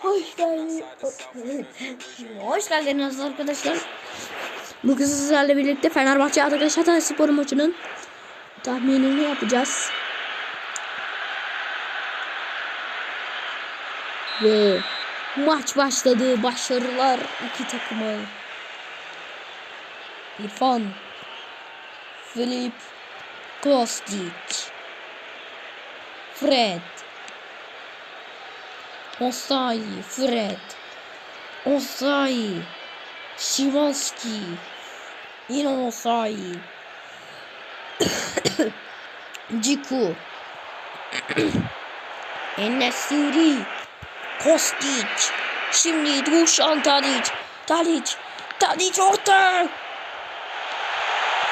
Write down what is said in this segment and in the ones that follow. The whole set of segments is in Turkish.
Hoş geldiniz. Hoş geldiniz arkadaşlar. Bugün sizlerle birlikte Fenerbahçe Arkadaş Hatay Spor maçının tahminini yapacağız. Ve maç başladı. Başarılar iki takıma. İrfan. Filip. Kostic. Fred. Osayi, Fred, Osayi, Şimanski, yine Osayi, Ciku, Enesiri, Kostic, şimdi Dušan Tadic, Tadic, Tadic orta!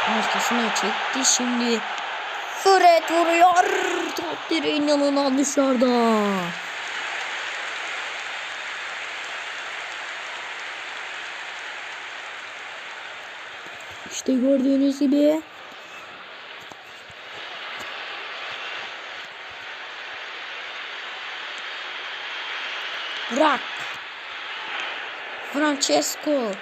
Arkasına çekti şimdi. Fred vuruyor. Top direğin yanından dışarıda. İşte gördüğünüz gibi. Burak Francesco.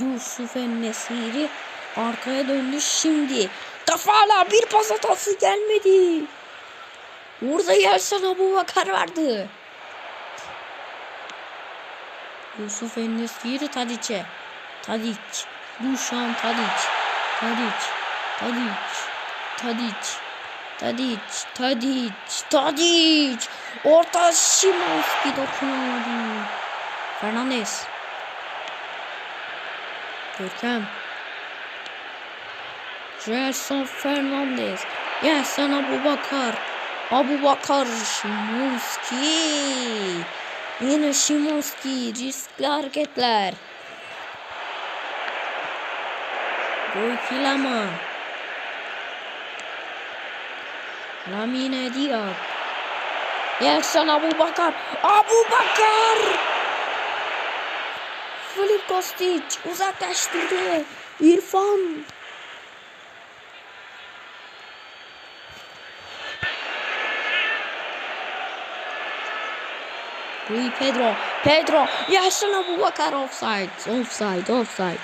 Yusuf Nesiri arkaya döndü. Şimdi Kafala bir pas hatası gelmedi. Orada Yelsan Abu Bakar vardı Yusuf Enesiri Tadiç'e. Tadiç. Duşan Tadiç. Tadiç. Tadiç. Tadiç. Tadiç. Tadiç. Tadiç. Orta Şimanski dokunamadı. Fernandez. Görkem. Gelson Fernandez. Gelson Abu Bakar. Abu Bakar Şimanski. Yine Şimanski riskli hareketler. Goykilama. Lamine Diak. Yersen Abu Bakar. Abu Bakar. Filip Kostic uzaklaştırdı. İrfan. Rui Pedro. Pedro. Yersen Abu Bakar offside. Offside. Offside.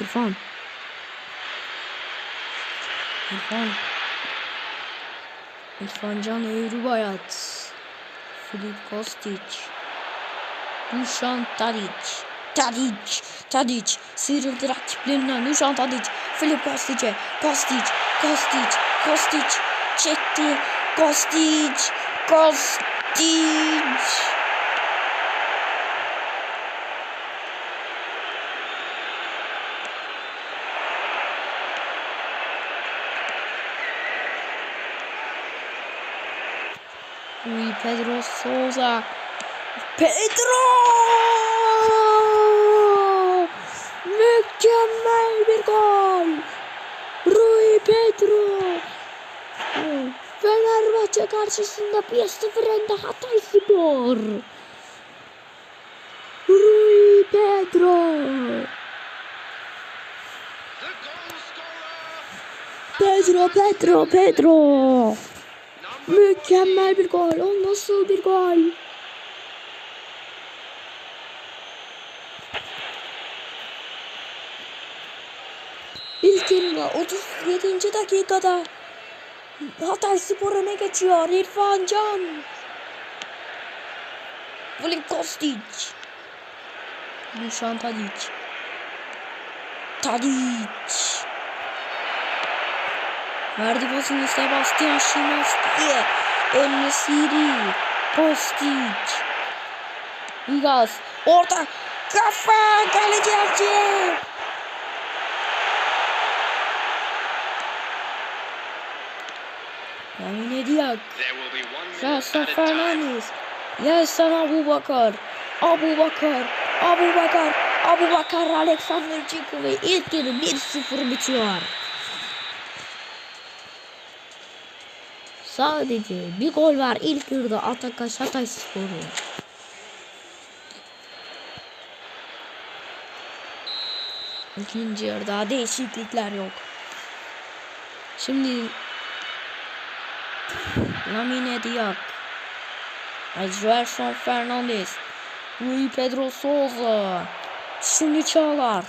İrfan. İrfan. İrfan Can Eğribayat. Filip Kostic. Dušan Tadic. Tadic. Tadic. Sıyrıldı rakiplerinden. Dušan Tadic. Filip Kostic'e. Kostic. Kostic. Kostic. Çekti. Kostic. Kostic. Rui Pedro Souza. Pedro! Mükemmel bir gol. Rui Pedro. Fenerbahçe karşısında 1-0 önde Hatay Spor. Rui Pedro. Pedro, Pedro, Pedro. Mükemmel bir gol. O nasıl bir gol? İlk yarıda 37. dakikada Hatay Spor öne geçiyor. İrfan Can. Filip Kostic. Dušan Tadic. Tadic. Verdi pasını Sebastian Şimanski'ye. Enesiri. Kostic. Vigas. Orta. Kafa. Kaleci Erçin. Lamine Diak. Gelson Fernandez. Gelson Abu Bakar. Abu Bakar. Abu Bakar. Abu Bakar Alexander Ciku ve ilk yarı 1-0 bitiyor. Sadece bir gol var ilk yarıda Ataka Hatay Sporu. İkinci yarıda değişiklikler yok. Şimdi Lamine Diak Edgerson Fernandez Rui Pedro Souza Şimdi Çağlar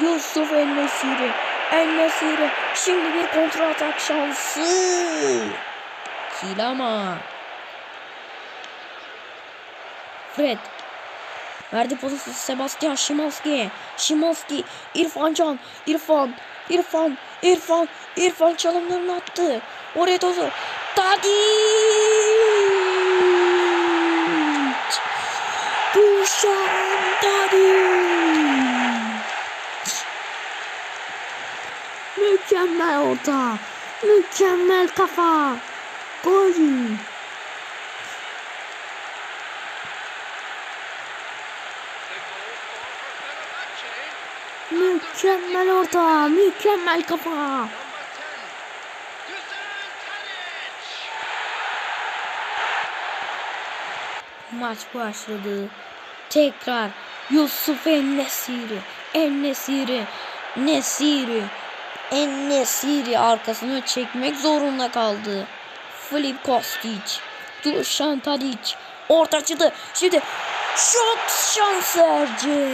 Yusuf El-Nesiri El-Nesiri Şimdi bir kontra atak şansı Kilama Fred Verdi pası Sebastian Şimanski. Şimanski. İrfan Can. İrfan. İrfan. İrfan. İrfan çalımlarını attı. Oraya tozu. Tadic. Dušan Tadic. Mükemmel orta. Mükemmel kafa. Gol. Mükemmel orta. Mükemmel kafa. Maç başladı. Tekrar Yusuf En-Nesiri. En-Nesiri. Nesiri. En-Nesiri arkasına çekmek zorunda kaldı. Filip Kostic. Dušan Tadic. Ortaçıdı. Şimdi şut şansı Erce.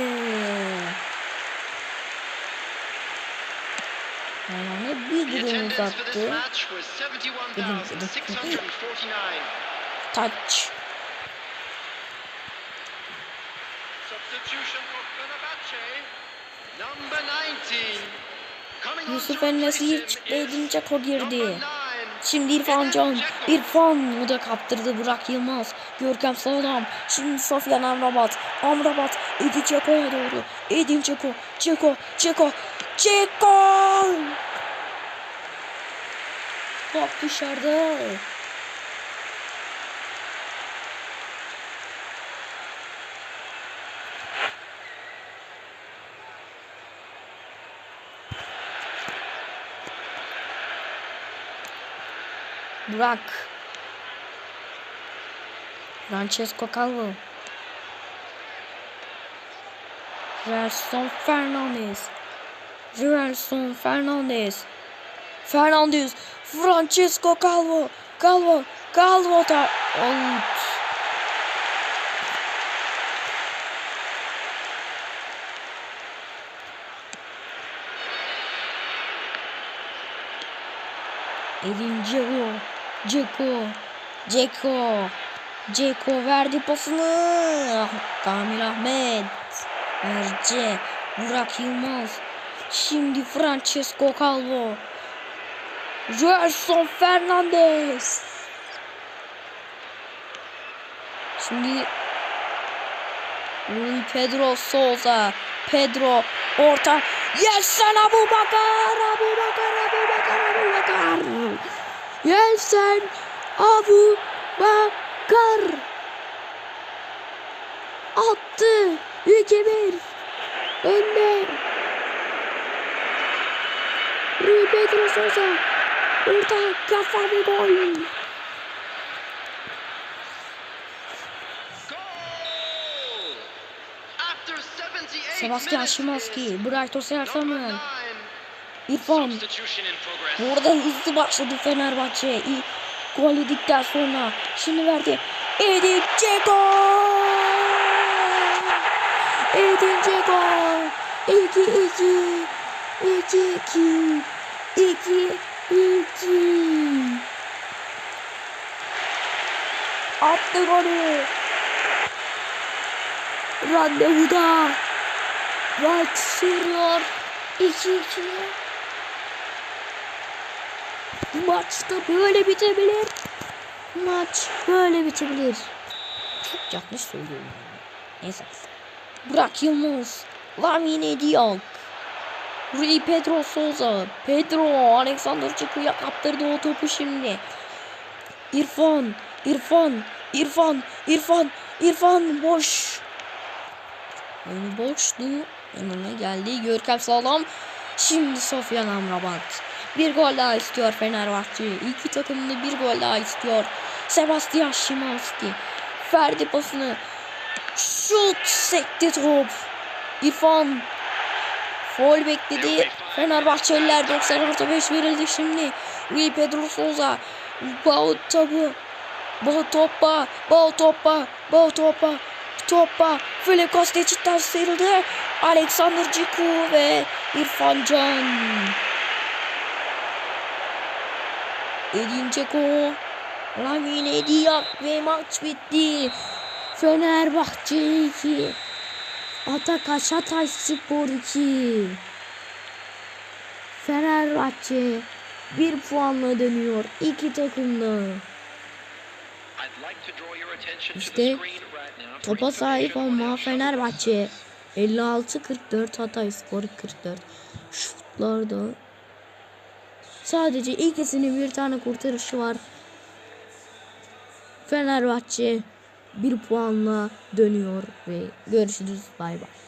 Yani bir durum uzattı. match was 71,649. Taç. Yusuf him çıktı is Edin Dzeko girdi. Şimdi İrfan Can. İrfan o da kaptırdı Burak Yılmaz. Görkem Sağlam. Şimdi Sofyan Amrabat. Amrabat. Edin Dzeko'ya doğru. Edin Dzeko. Dzeko. Dzeko. Dzeko. Top dışarıda. Burak. Francesco Calvo. Gerson Fernandez. Gerson Fernandez. Fernandez. Francesco Calvo. Calvo. Calvo da out. Edin Dzeko. Dzeko. Dzeko. Dzeko verdi pasını. Kamil Ahmet. Erce. Burak Yılmaz. Şimdi Francesco Calvo. Gerson Fernandez. Şimdi Rui Pedro Souza. Pedro orta. Yelsen Abu Bakar. Abu Bakar. Abu Bakar. Abu Bakar. Yelsen Abu Bakar. Attı. 2-1. Önde. Rui Pedro Souza. Orta kafa bir gol. Goal! After 78 Sebastian minutes Szymanski. Sertamen. nine. İrfan. Orada hızlı başladı Fenerbahçe. İlk gol yedikten sonra. Şimdi verdi. Edin Dzeko. Edin Dzeko. 2-2. 2-2. 2-2. Attı golü. Randevuda. Maç sürüyor. 2-2. Maçta böyle bitebilir. Maç böyle bitebilir. Çok yanlış söylüyorum. Neyse. Burak Yılmaz. Lamine Diak. Rui Pedro Souza. Pedro. Alexander Çıkı'ya kaptırdı o topu şimdi. İrfan. İrfan. İrfan. İrfan. İrfan boş. Boştu. Yanına geldi. Görkem Sağlam. Şimdi Sofyan Amrabat. Bir gol daha istiyor Fenerbahçe. İki takım da bir gol daha istiyor. Sebastian Szymanski. Verdi pasını. Şut sekti top. İrfan. Foul bekledi. Fenerbahçeliler 90 artı 5 verildi şimdi. Rui Pedro Souza. Bao tabu. Bao topa. Bao topa. Bao topa. Topa. Filipe Kostic'ten sıyrıldı. Alexander Ciku ve İrfan Can. Edin Dzeko. Lamine Diak ve maç bitti. Fenerbahçe 2. Atakaş Hatay Spor 2. Fenerbahçe bir puanla dönüyor iki takımda. İşte topa sahip olma Fenerbahçe 56-44 Hatay Spor 44 şutlarda sadece ikisinin bir tane kurtarışı var. Fenerbahçe bir puanla dönüyor ve görüşürüz bay bay.